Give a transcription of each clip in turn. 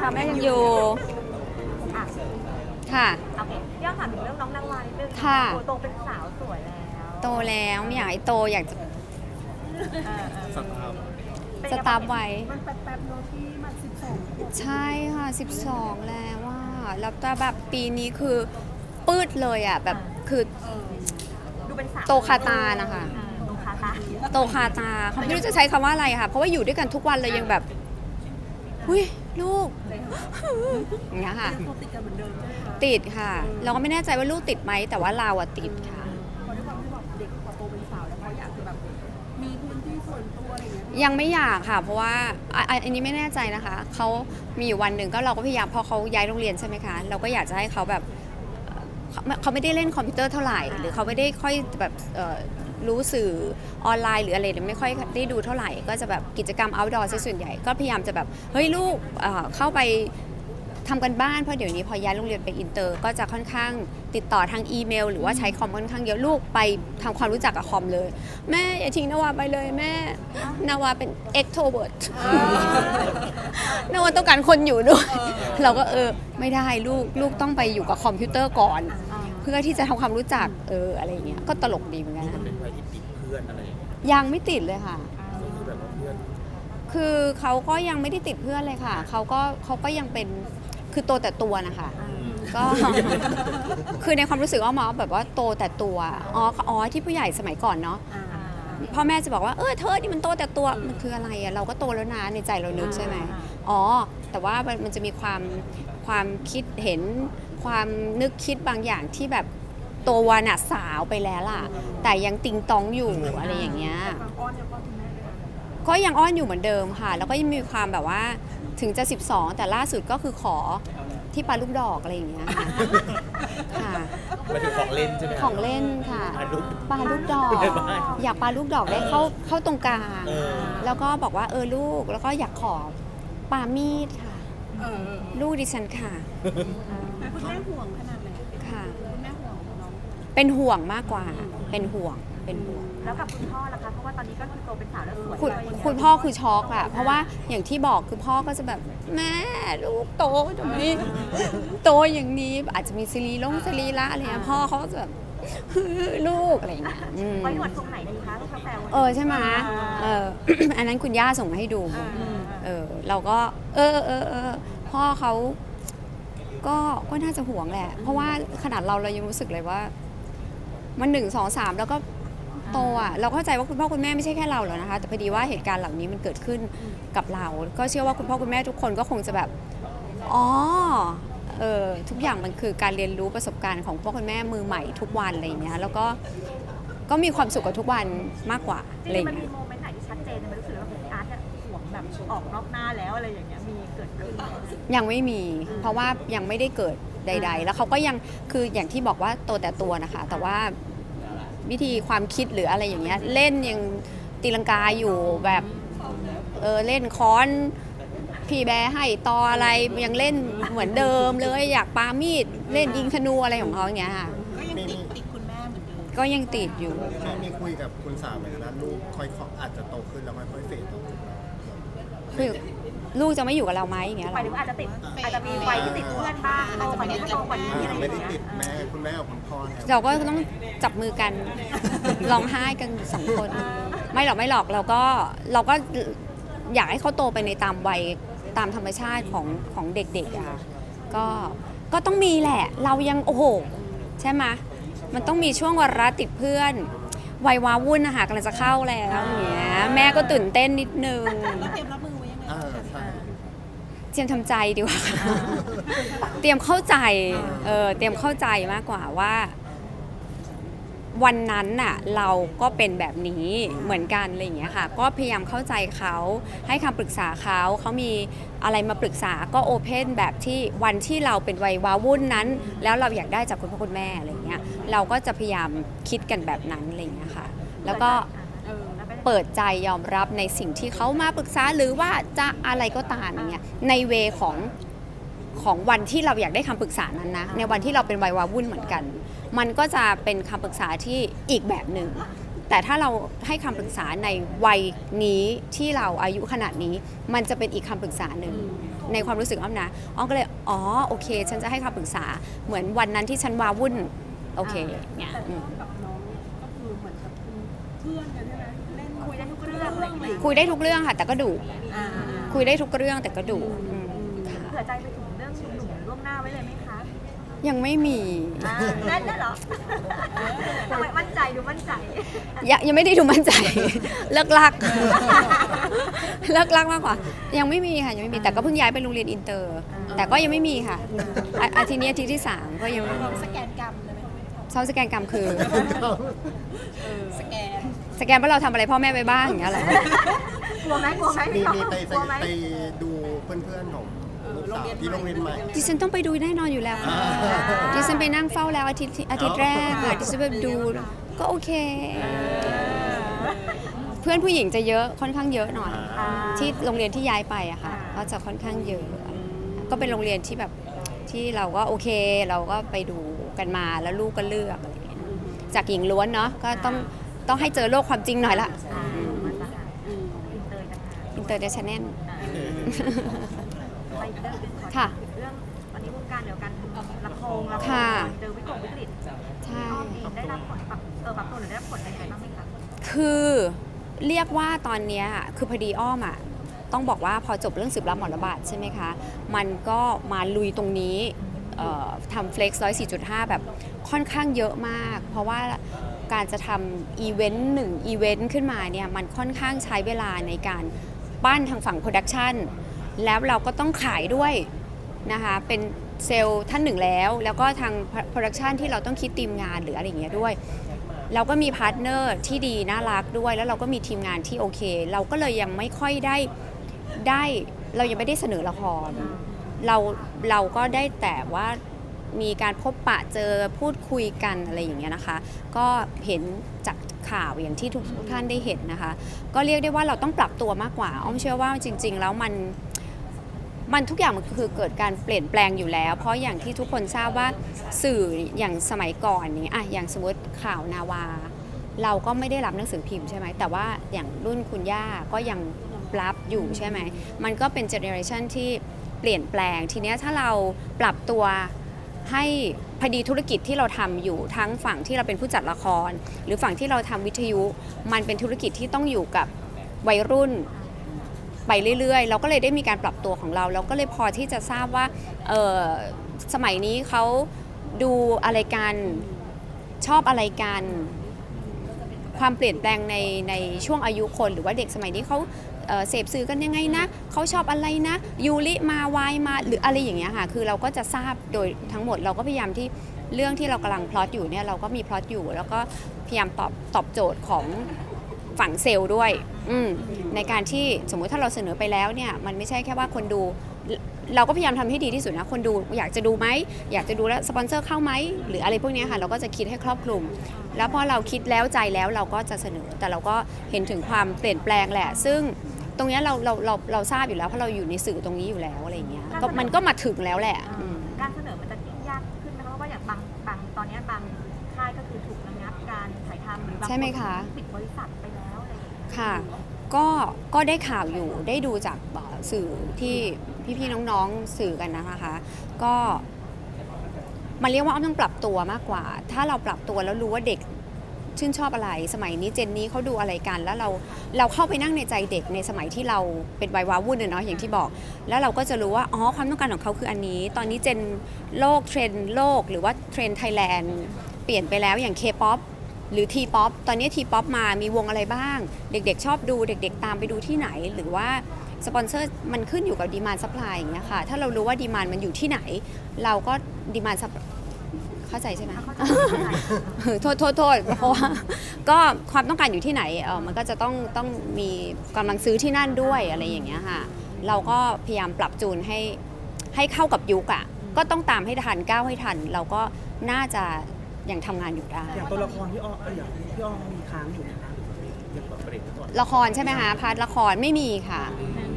ค่ะแม่ยังอยู่ อะค่ะ โอเคย้อนถามถึงเรื่องน้องนางวายนิดนึงค่ะ โตเป็นสาวสวยแล้วโตแล้วไม่อยากให้โตอยากจะเออเออสตาร์ทเป็นสไงตาร์ฟไว้ มันแป๊บๆเนาะที่มัน12ขวบใช่ค่ะ 12 แล้วว่าแล้วแต่แบบปีนี้คือปืดเลยอะแบบคือ ดูเป็นสาวโตคาตานะคะ เออโตคาตา โตคาตาเขาไม่รู้จะใช้คำว่าอะไรค่ะ เพราะว่าอยู่ด้วยกันทุกวันเลยยังแบบ อุ้ยลูกอย่างเงี้ยค่ะยังตัวติดกันเหมือนเดิมใช่ไหมคะติดค่ะ เราก็ไม่แน่ใจว่าลูกติดไหมแต่ว่าเราอะติดค่ะ เพราะด้วยความที่แบบเด็กพอโตเป็นสาวแล้วเขาอยากจะแบบมีพื้นที่ส่วนตัวอะไรอย่างเงี้ยยังไม่อยากค่ะ เพราะว่าอะอะอันนี้ไม่แน่ใจนะคะเขามีอยู่วันหนึ่งก็เราก็พยายามพอเขาย้ายโรงเรียนใช่ไหมคะเราก็อยากจะให้เขาแบบเอ่อเขาเขาไม่ได้เล่นคอมพิวเตอร์เท่าไหร่ หรือเขาไม่ได้ค่อยแบบเอ่อ รู้สื่อออนไลน์หรืออะไรเนี่ยไม่ค่อยได้ดูเท่าไหร่ ก็จะแบบกิจกรรม outdoor ซะส่วนใหญ่ก็พยายามจะแบบเฮ้ยลูกเอ่อเข้าไปทำกันบ้านเพราะเดี๋ยวนี้พอย้ายโรงเรียนไปอินเตอร์ ก็จะค่อนข้างติดต่อทางอีเมล หรือว่าใช้คอมค่อนข้างเยอะลูกไปทำความรู้จักกับคอมเลย แม่อย่าทิ้งนาวาไปเลยแม่ นาวาเป็น extrovert นาวาต้องการคนอยู่ด้วย เราก็เออไม่ได้ลูกลูกต้องไปอยู่กับคอมพิวเตอร์ก่อน เพื่อที่จะทำความรู้จักเอออะไรอย่างเงี้ยก็ตลกดีเหมือนกันมันนะ ย่างเงี้ยยังไม่ติดเลยค่ะก็คือแบบว่าเพื่อนคือเขาก็ยังไม่ได้ติดเพื่อนเลยค่ะ เขาก็เขาก็ยังเป็นคือโตแต่ตัวนะคะ ก็ คือในความรู้สึกว่าหมอแบบว่าโตแต่ตัว อ๋ออ๋อที่ผู้ใหญ่สมัยก่อนเนาะอ่าพ่อแม่จะบอกว่า เออเธอนี่มันโตแต่ตัว มันคืออะไรอะเราก็โตแล้วนะในใจเรานึกใช่ไหม อ๋อ แต่ว่ามันมันจะมีความความคิดเห็นความนึกคิดบางอย่างที่แบบโตวานะสาวไปแล้วล่ะ แต่ยังติงตองอยู่อะไรอย่างเงี้ย ความอ้อนยังอ้อนคุณแม่เลยก็ยังอ้อนอยู่เหมือนเดิมค่ะ แล้วก็ยังมีความแบบว่าถึงจะ 12 แต่ล่าสุดก็คือขอที่ปลาลูกดอกอะไรอย่างเงี้ยค่ะค่ะ หมายถึงของเล่นใช่ไหมของเล่นค่ะปลาลูกปลาลูกดอก ได้บ้างอยากปลาลูกดอกได้เข้าเข้าตรงกลางเออ แล้วก็บอกว่าเออลูกแล้วก็อยากขอปลามีดค่ะ เออลูกดิฉันค่ะแต่คุณแม่ห่วงขนาดไหน ค่ะ คุณแม่ห่วงน้อง เป็นห่วงมากกว่า เป็นห่วง เป็นห่วง แล้วกับคุณพ่อล่ะคะ เพราะว่าตอนนี้ก็คือโตเป็นสาวแล้วสวยคุณด้วยคุณพ่อคือช็อกอะเพราะว่าอย่างที่บอกคือพ่อก็จะแบบแม่ลูกโตทำไมโตอย่างนี้อาจจะมีซีรีส์ลงซีรีส์ละอะไรเงี้ยพ่อเขาก็จะแบบลูกอะไรอย่างเงี้ยอืมไว้หนวดตรงไหนดีคะลูกกาแฟเออใช่ไหมเออ อันนั้นคุณย่าส่งมาให้ดูเออเราก็ เออเออเออพ่อเขาก็ก็น่าจะห่วงแหละ เพราะว่าขนาดเราเรายังรู้สึกเลยว่า มันหนึ่งสองสามแล้วก็โตอะเราเข้าใจว่าคุณพ่อคุณแม่ไม่ใช่แค่เราหรอกนะคะ แต่พอดีว่าเหตุการณ์เหล่านี้มันเกิดขึ้นกับเรา ก็เชื่อว่าคุณพ่อคุณแม่ทุกคนก็คงจะแบบอ๋อเออทุกอย่างมันคือการเรียนรู้ประสบการณ์ของพ่อคุณแม่มือใหม่ทุกวันอะไรอย่างเงี้ยแล้วก็ก็มีความสุขกับทุกวันมากกว่าจอะไรอริงย่างๆมันเงี้มียโมเมนต์ไหนที่ชัดเจนไหมรู้สึกว่าคุณอาร์ตเนี่ยห่วงแบบออกนอกหน้าแล้วอะไรอย่างเงี้ยมีเกิดขึ้นไหมยังไม่มีเพราะว่ายังไม่ได้เกิดใด ๆ แล้วเขาก็ยังคืออย่างที่บอกว่าโตแต่ตัวนะคะ แต่ว่า วิธีความคิดหรืออะไรอย่างเงี้ยเล่นยังตีลังกาอยู่แบบเออเล่นค้อนพี่แบร์ให้ตออะไรยังเล่นเหมือนเดิมเลยอยากปามีดเล่นยิงธนูอะไรของเขาอย่างเงี้ยค่ะก็ยังติดติดคุณแม่เหมือนเดิมก็ยังติดอยู่แม่มีคุยกับคุณสาวไหมนะลูกค่อยๆอาจจะโตขึ้นแล้วค่อยๆเฟดออกคือ ลูกจะไม่อยู่กับเราไหมอย่างเงี้ยหเหรมายอถึงว่าอาจจะติดอาจจะมีวัยที่ติดเพื่อนบ้างโตกว่านี้ก็โตกว่านี้อะไรอย่างไม่ได้เงี้ยติดแม่คุณแม่กับคุณพ่อเนี่ยเราก็ต้องจับมือกัน ร้องไห้กันสองคน ไม่หรอกไม่หรอกเราก็เราก็อยากให้เขาโตไปในตามวัยตามธรรมชาติของของเด็กๆอะค่ะก็ก็ต้องมีแหละ เรายังโอ้โห ใช่ไหมมันต้องมีช่วงวาระติดเพื่อนวัยวาวุ่นนะคะกำลังจะเข้าแล้วอย่างเงี้ยแม่ก็ตื่นเต้นนิดนึงแล้วเตรียมรับมือไว้ยังไง เออใช่ เตรียมทำใจดีกว่าค่ะเตรียมเข้าใจเออเตรียมเข้าใจมากกว่าว่า วันนั้นน่ะเราก็เป็นแบบนี้เหมือนกันอะไรอย่างเงี้ยค่ะ ก็พยายามเข้าใจเขาให้คำปรึกษาเขาเขามีอะไรมาปรึกษาก็โอเพนแบบที่วันที่เราเป็นวัยวาวุ่นนั้น แล้วเราอยากได้จากคุณพ่อคุณแม่อะไรอย่างเงี้ยเราก็จะพยายามคิดกันแบบนั้นอะไรอย่างเงี้ยค่ะ แล้วก็ เปิดใจยอมรับในสิ่งที่เขามาปรึกษาหรือว่าจะอะไรก็ตามอย่างเงี้ยในเวของของวันที่เราอยากได้คำปรึกษานั้นนะในวันที่เราเป็นวัยวาวุ่นเหมือนกัน มันก็จะเป็นคำปรึกษาที่อีกแบบหนึ่งแต่ถ้าเราให้คำปรึกษาในวัยนี้ที่เราอายุขนาดนี้ มันจะเป็นอีกคำปรึกษาหนึ่งในความรู้สึกอ้อมนะอ้อมก็เลยอ๋อโอเค ฉันจะให้คำปรึกษาเหมือนวันนั้นที่ฉันวาวุ่นโอเคเนี่ย คุยได้ทุกเรื่องค่ะ แต่ก็ดุอ่าคุยได้ทุกเรื่องแต่ก็ดุอืมค่ะเผื่อใจไปถึงเรื่องหนุ่มๆล่วงหน้าไว้เลยไหมคะยังไม่มีอ่าแน่นเหรอทำไมมั่นใจดูมั่นใจ ยังยังไม่ได้ดูมั่นใจ เลิกลักเลิกลักมากกว่า ยังไม่มีค่ะยังไม่มีแต่ก็เพิ่งย้ายไปโรงเรียนอินเตอร์ แต่ก็ยังไม่มีค่ะอะอาทิตย์นี้อาทิตย์ที่สามก็ยังไม่มีสแกนกรรมเลยไหมเช่าสแกนกรรมคือ สแกน สแกนว่าเราทำอะไรพ่อแม่ไปบ้างอย่างเงี้ยเหรอกลัวไหมกลัวไหมมีพี่ท็อปมีไปกลัวไหมไปดูเพื่อนๆของลูกสาวที่โรงเรียนใหม่ ดิฉันต้องไปดูแน่นอนอยู่แล้วค่ะดิฉันไปนั่งเฝ้าแล้วอาทิตย์ที่อาทิตย์แรกอะดิฉันไปดูก็โอเค เพื่อนผู้หญิงจะเยอะค่อนข้างเยอะหน่อย อ่า ที่โรงเรียนที่ย้ายไปอะค่ะอ่าก็จะค่อนข้างเยอะ ก็เป็นโรงเรียนที่แบบที่เราก็โอเค เราก็ไปดูกันมาแล้วลูกก็เลือกอะไรอย่างเงี้ยจากหญิงล้วนเนาะก็ต้อง ต้องให้เจอโลกความจริงหน่อยละอ่ามันละค่ะอินเตอร์นะคะอินเตอร์เนชั่นแนลไปอีกเรื่องหนึงขอค่ะเรื่องตอนนี้วงการเดียวกันละครละคค่ะรเจอวิกฤตวิกฤตใช่พี่อ้อมเองได้รับผลปรับเออปรับตัวหรือได้รับผลอะไรบ้างไหมคะคือเรียกว่าตอนเนี้ยคือพอดีอ้อมอะต้องบอกว่าพอจบเรื่องสืบรับหมอระบาดใช่ไหมคะ มันก็มาลุยตรงนี้เอ่อทำ Flex 104.5แบบค่อนข้างเยอะมาก เพราะว่า การจะทำอีเวนต์หนึ่งอีเวนต์ขึ้นมาเนี่ยมันค่อนข้างใช้เวลาในการปั้นทางฝั่งโปรดักชันแล้วเราก็ต้องขายด้วยนะคะเป็นเซลล์ท่านหนึ่งแล้ว แล้วก็ทางโปรดักชันที่เราต้องคิดทีมงานหรืออะไรอย่างเงี้ยด้วย เราก็มีพาร์ทเนอร์ที่ดีน่ารักด้วย แล้วเราก็มีทีมงานที่โอเค เราก็เลยยังไม่ค่อยได้ได้เรายังไม่ได้เสนอละครเราเราก็ได้แต่ว่า มีการพบปะเจอพูดคุยกันอะไรอย่างเงี้ยนะคะ ก็เห็นจากข่าวอย่างที่ทุกท่านได้เห็นนะคะ ก็เรียกได้ว่าเราต้องปรับตัวมากกว่าอ้อมเชื่อว่าจริง ๆ แล้วมันมันทุกอย่างมันคือเกิดการเปลี่ยนแปลงอยู่แล้ว เพราะอย่างที่ทุกคนทราบว่าสื่ออย่างสมัยก่อนนี้อะอย่างสมมติข่าวนาวา เราก็ไม่ได้รับหนังสือพิมพ์ใช่ไหมแต่ว่าอย่างรุ่นคุณย่าก็ยังรับอยู่ใช่ไหมมันก็เป็นเจเนอเรชันที่เปลี่ยนแปลงทีนี้ถ้าเราปรับตัว ให้พอดีธุรกิจที่เราทำอยู่ทั้งฝั่งที่เราเป็นผู้จัดละคร หรือฝั่งที่เราทำวิทยุ มันเป็นธุรกิจที่ต้องอยู่กับวัยรุ่นไปเรื่อยๆ เราก็เลยได้มีการปรับตัวของเรา เราก็เลยพอที่จะทราบว่าสมัยนี้เขาดูอะไรกันชอบอะไรกัน ความเปลี่ยนแปลงในในช่วงอายุคน หรือว่าเด็กสมัยนี้เขา เสพสื่อกันยังไงนะเขาชอบอะไรนะยูริมาวายมาหรืออะไรอย่างเงี้ยค่ะคือเราก็จะทราบโดยทั้งหมดเราก็พยายามที่เรื่องที่เรากำลังพลอตอยู่เนี่ยเราก็มีพลอตอยู่ แล้วก็พยายามตอบตอบโจทย์ของฝั่งเซลล์ด้วยในการที่สมมุติถ้าเราเสนอไปแล้วเนี่ยมันไม่ใช่แค่ว่าคนดูเราก็พยายามทำให้ดีที่สุดนะคนดูอยากจะดูไหมอยากจะดูแล้วสปอนเซอร์เข้าไหมหรืออะไรพวกนี้ค่ะเราก็จะคิดให้ครอบคลุม แล้วพอเราคิดแล้วใจแล้วเราก็จะเสนอแต่เราก็เห็นถึงความเปลี่ยนแปลงแหละ ซึ่ง ตรงเนี้ยเราเราเราเราทราบอยู่แล้วเพราะเราอยู่ในสื่อตรงนี้อยู่แล้วอะไรอย่างเงี้ยก็มันก็มาถึงแล้วแหละอืม การเสนอมันจะยิ่งยากขึ้นไหมคะเพราะว่าอย่างบางบางตอนเนี้ยบางค่ายก็คือถูกระงับการถ่ายทำหรือบางใช่ไหมคะปิดบริษัทไปแล้วอะไรอย่างเงี้ยค่ะ ก็ก็ได้ข่าวอยู่ได้ดูจากเอ่อสื่อที่พี่ๆน้องๆสื่อกันนะคะ ก็มันเรียกว่าอ้อมต้องปรับตัวมากกว่า ถ้าเราปรับตัวแล้วรู้ว่าเด็ก ชื่นชอบอะไร สมัยนี้เจนนี้เขาดูอะไรกัน แล้วเราเราเข้าไปนั่งในใจเด็กในสมัยที่เราเป็นวัยวาวุ่นเนาะอย่างที่บอก แล้วเราก็จะรู้ว่าอ๋อความต้องการของเขาคืออันนี้ ตอนนี้เจนโลกเทรนโลก หรือว่าเทรนไทยแลนด์เปลี่ยนไปแล้วอย่าง K-POP หรือ T-POP ตอนนี้ T-POP มามีวงอะไรบ้าง เด็กๆ ชอบดูเด็กๆ ตามไปดูที่ไหนหรือว่าสปอนเซอร์มันขึ้นอยู่กับดีมานซัพพลายอย่างเงี้ยค่ะ ถ้าเรารู้ว่าดีมานมันอยู่ที่ไหน เราก็ดีมานซัพ เข้าใจใช่ไหมเข้าใจโทษโทษโทษเพราะว่าก็ความต้องการอยู่ที่ไหนเออมันก็จะต้องต้องมีกำลังซื้อที่นั่นด้วยอะไรอย่างเงี้ยค่ะ เราก็พยายามปรับจูนให้ให้เข้ากับยุคอะก็ต้องตามให้ทันก้าวให้ทัน เราก็น่าจะยังทำงานอยู่ได้อย่างตัวละครพี่อ้อเอ้ยอย่างพี่อ้อมีค้างอยู่ไหมคะยังแบบเบรกไว้ก่อนละครใช่ไหมคะพาร์ทละครไม่มีค่ะ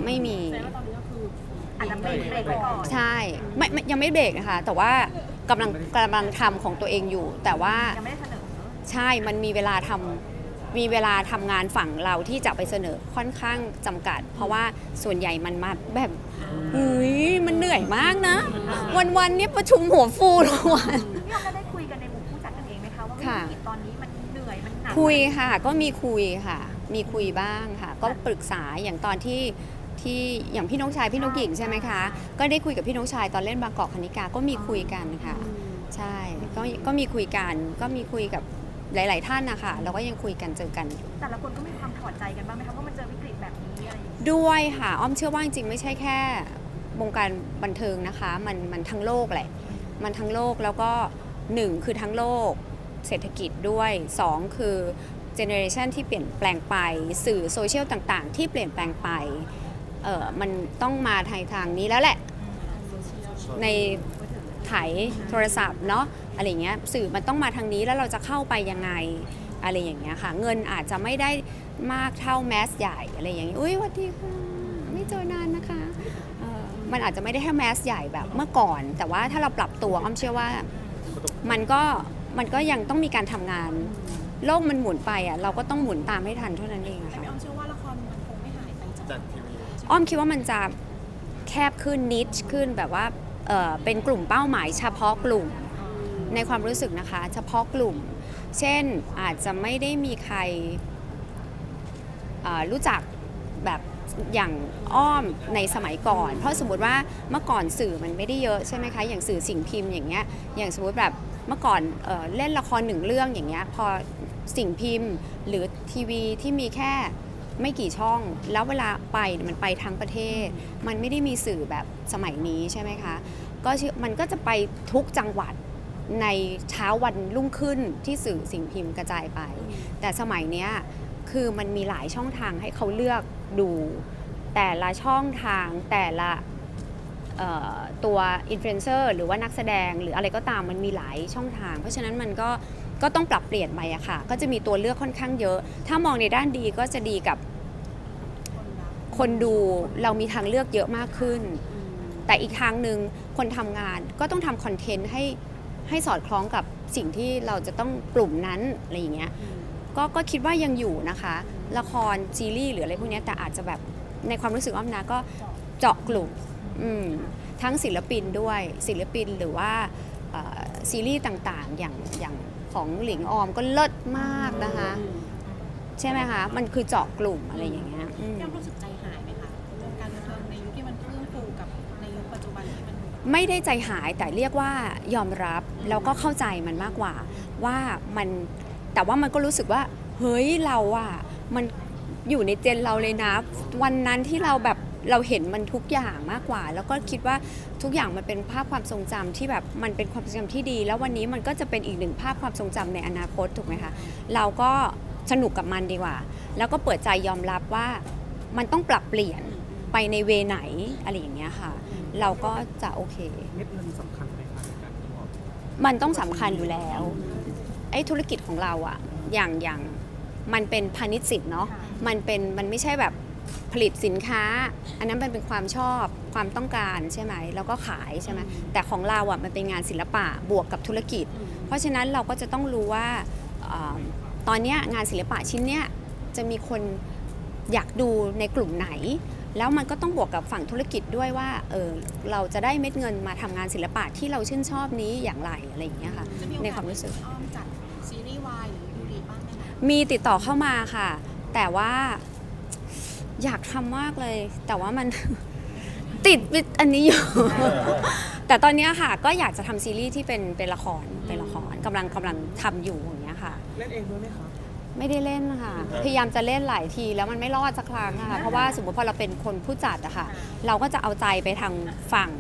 ไม่มีแสดงว่าตอนนี้ก็คืออาจจะเบรกเบรกไปก่อนใช่ไม่ไม่ยังไม่เบรกนะคะ แต่ว่า กำลังกำลังทำของตัวเองอยู่ แต่ว่ายังไม่ได้เสนอใช่มันมีเวลาทมีเวลาทำงานฝั่งเราที่จะไปเสนอค่อนข้างจำกัด เพราะว่าส่วนใหญ่มันมาแบบเฮ้ยมันเหนื่อยมากนะ วันๆเนี่ยประชุมหัวฟูทุกวัน พี่ออมได้คุยกันในหมู่ผู้จัดกันเองไหมคะว่าค่ะวิกฤตตอนนี้มันเหนื่อยมันหนักคุยค่ะ ก็มีคุยค่ะ มีคุยบ้างค่ะ ก็ปรึกษาอย่างตอนที่ ที่อย่างพี่นกชายพี่นกหญิงใช่ไหมคะ ก็ได้คุยกับพี่นกชายตอนเล่นบางกอกคณิกาก็มีคุยกันค่ะ ใช่ก็ก็มีคุยกันก็มีคุยกับหลาย ๆ ท่านนะคะเราก็ยังคุยกันเจอกันแต่ละคนก็มีความถอดใจกันบ้างไหมคะว่ามันเจอวิกฤตแบบนี้อะไรอย่างเงี้ยด้วยค่ะอ้อมเชื่อว่าจริงๆไม่ใช่แค่วงการบันเทิงนะคะ มันมันทั้งโลกแหละมันทั้งโลกแล้วก็หนึ่งคือทั้งโลกเศรษฐกิจด้วยสองคือเจเนอเรชันที่เปลี่ยนแปลงไป สื่อโซเชียลต่าง ๆ ที่เปลี่ยนแปลงไป เออมันต้องมาทางทางนี้แล้วแหละ ในไถโทรศัพท์เนาะอะไรเงี้ยสื่อมันต้องมาทางนี้แล้วเราจะเข้าไปยังไงอะไรอย่างเงี้ยค่ะ เงินอาจจะไม่ได้มากเท่าแมสใหญ่อะไรอย่างงี้อุ้ยสวัสดีค่ะไม่เจอนานนะคะเออมันอาจจะไม่ได้แค่แมสใหญ่แบบเมื่อก่อน แต่ว่าถ้าเราปรับตัวอ้อมเชื่อว่ามันก็มันก็ยังต้องมีการทำงาน โลกมันหมุนไปอะเราก็ต้องหมุนตามให้ทันเท่านั้นเองอะแต่ค่ะพี่อ้อมเชื่อว่าละครมันคงไม่หายไปจากจากทีวี อ้อมคิดว่ามันจะแคบขึ้นนิชขึ้นแบบว่าเเป็นกลุ่มเป้าหมายเฉพาะกลุ่มในความรู้สึกนะคะ เฉพาะกลุ่ม เช่นอาจจะไม่ได้มีใครรู้จักแบบอย่างอ้อมในสมัยก่อน เพราะสมมติว่าเมื่อก่อนสื่อมันไม่ได้เยอะใช่ไหมคะอย่างสื่อสิ่งพิมพ์อย่างเงี้ยอย่างสมมติแบบเมื่อก่อนเอเล่นละครหนึ่งเรื่องอย่างเงี้ยพอสิ่งพิมพ์หรือทีวีที่มีแค่ ไม่กี่ช่อง แล้วเวลาไปมันไปทั้งประเทศ มันไม่ได้มีสื่อแบบสมัยนี้ใช่ไหมคะก็มันก็จะไปทุกจังหวัดในเช้าวันรุ่งขึ้นที่สื่อสิ่งพิมพ์กระจายไป แต่สมัยเนี้ยคือมันมีหลายช่องทางให้เขาเลือกดู แต่ละช่องทางแต่ละตัวอินฟลูเอนเซอร์หรือว่านักแสดงหรืออะไรก็ตามมันมีหลายช่องทาง เพราะฉะนั้นมันก็ก็ต้องปรับเปลี่ยนไปอะค่ะ ก็จะมีตัวเลือกค่อนข้างเยอะ ถ้ามองในด้านดีก็จะดีกับ คนรักคนดูเรามีทางเลือกเยอะมากขึ้น แต่อีกทางหนึ่งคนทำงานก็ต้องทำคอนเทนต์ให้ให้สอดคล้องกับสิ่งที่เราจะต้องกลุ่มนั้นอะไรอย่างเงี้ยก็ก็คิดว่ายังอยู่นะคะ ละครซีรีส์หรืออะไรพวกเนี้ยแต่อาจจะแบบในความรู้สึกอ้อมนะก็เจาะกลุ่มอืมทั้งศิลปินด้วยศิลปินหรือว่าเอ่อซีรีส์ต่างๆ อย่างอย่างของหลิงออมก็เลิศมากนะคะ ใช่ไหมคะ มันคือเจาะกลุ่มอะไรอย่างเงี้ยอืมพี่อ้อมรู้สึกใจ ไม่ได้ใจหายแต่เรียกว่ายอมรับแล้วก็เข้าใจมันมากกว่า ว่ามันแต่ว่ามันก็รู้สึกว่า เฮ้ยเราอะมันอยู่ในเจนเราเลยนะ วันนั้นที่เราแบบเราเห็นมันทุกอย่างมากกว่า แล้วก็คิดว่าทุกอย่างมันเป็นภาพความทรงจำที่แบบมันเป็นความทรงจำที่ดี แล้ววันนี้มันก็จะเป็นอีกหนึ่งภาพความทรงจำในอนาคตถูกไหมคะเราก็สนุกกับมันดีกว่า แล้วก็เปิดใจยอมรับว่ามันต้องปรับเปลี่ยนไปในเวไหนอะไรอย่างเงี้ยค่ะ เราก็จะโอเค เม็ดเงินสำคัญไหมคะในการที่ออกมันต้องสำคัญอยู่แล้ว ไอ้ธุรกิจของเราอะอย่างอย่างมันเป็นพาณิชย์สินเนาะมันเป็นมันไม่ใช่แบบผลิตสินค้า อันนั้นมันเป็นความชอบความต้องการใช่ไหมแล้วก็ขายใช่ไหมแต่ของเราอะมันเป็นงานศิลปะบวกกับธุรกิจ เพราะฉะนั้นเราก็จะต้องรู้ว่าเออตอนเนี้ยงานศิลปะชิ้นเนี้ยจะมีคนอยากดูในกลุ่มไหน แล้วมันก็ต้องบวกกับฝั่งธุรกิจด้วยว่าเออเราจะได้เม็ดเงินมาทำงานศิลปะที่เราชื่นชอบนี้อย่างไรอะไรอย่างเงี้ยค่ะ จะมีโอในกาสความรู้สึกที่อ้อมจัดซีรีส์วายหรือยูรีบ้างไหมคะมีติดต่อเข้ามาค่ะ แต่ว่าอยากทำมากเลย แต่ว่ามัน ติดวิอันนี้อยู่ แต่ตอนเนี้ยค่ะ ก็อยากจะทำซีรีส์ที่เป็นเป็นละครเป็นละครกำลังกำลังทำอยู่อย่างเงี้ยค่ะ เล่นเองด้วยไหมคะ ไม่ได้เล่นค่ะ พยายามจะเล่นหลายทีแล้วมันไม่รอดสักครั้งค่ะ เพราะว่าสมมติพอเราเป็นคนผู้จัดอะค่ะ เราก็จะเอาใจไปทางฝั่ง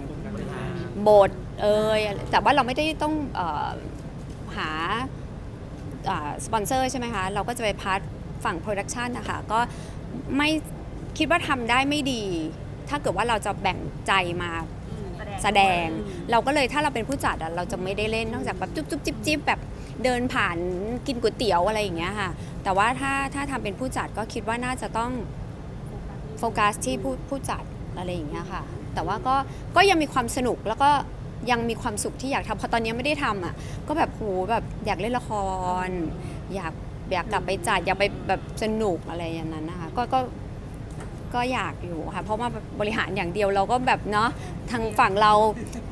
บทเอยแต่ว่าเราไม่ได้ต้องเออหาสปอนเซอร์ใช่ไหมคะ เราก็จะไปพาร์ทฝั่งโปรดักชันนะคะก็ไม่คิดว่าทำได้ไม่ดี ถ้าเกิดว่าเราจะแบ่งใจมา แสดง เราก็เลยถ้าเราเป็นผู้จัดอะเราจะไม่ได้เล่นนอกจากแบบจุ๊บจุ๊บจิ๊บจิ๊บแบบเดินผ่านกินก๋วยเตี๋ยวอะไรอย่างเงี้ยค่ะ แต่ว่าถ้าถ้าทำเป็นผู้จัดก็คิดว่าน่าจะต้องโฟกัสที่ผู้ผู้จัดอะไรอย่างเงี้ยค่ะ แต่ว่าก็ก็ยังมีความสนุกแล้วก็ยังมีความสุขที่อยากทำพอตอนนี้ไม่ได้ทำอะก็แบบโหแบบอยากเล่นละคร อยากอยากกลับไปจัดอยากไปแบบสนุกอะไรอย่างนั้นนะคะก็ก็ ก็อยากอยู่ค่ะ เพราะว่าบริหารอย่างเดียวเราก็แบบเนาะทางฝั่งเรา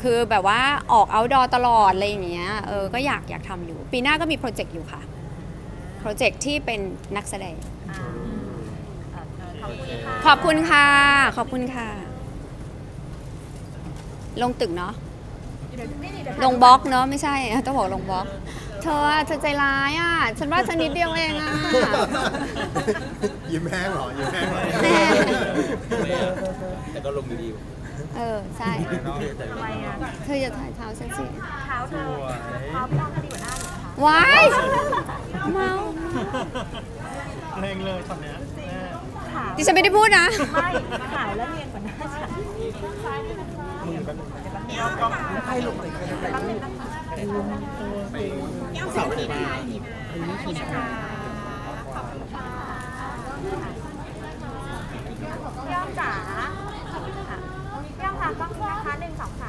คือแบบว่าออกเอาดอตลอดอะไรอย่างเงี้ยเออก็อยากอยากทำอยู่ ปีหน้าก็มีโปรเจกต์อยู่ค่ะ โปรเจกต์ที่เป็นนักแสดงอ่าเอ่อเอ่อขอบคุณค่ะขอบคุณค่ะ ขอบคุณค่ะ ลงตึกเนาะเดี๋ยวนี่นี่เดี๋ยวลงบล็อกเนาะไม่ใช่ต้องบอกลงบล็อก เธออะเธอใจร้ายอะ ฉันว่าฉันนิดเดียวเองอะ ยิ้มแห้งเหรอ ยิ้มแห้งเหรอแม่แต่ก็ลงอยู่ดีเออ ใช่ ทำไมอะเธออย่าถ่ายเท้าฉันสิเท้าเธอเท้าพี่อ้อมก็ดีกว่าหน้าหนูนะคะว้ายเมาแรงเลยตอนเนี้ยแม่ขาวดิฉันไม่ได้พูดนะ ไม่ขาวแล้วเรียนกว่าหน้าฉัน มึงกันใครลงไเสาร์ที่มาเป็นวิธีขอบคุณค่ะย่อมจ๋าย่อมค่ะกล้องนะคะหนึ่งสองสาม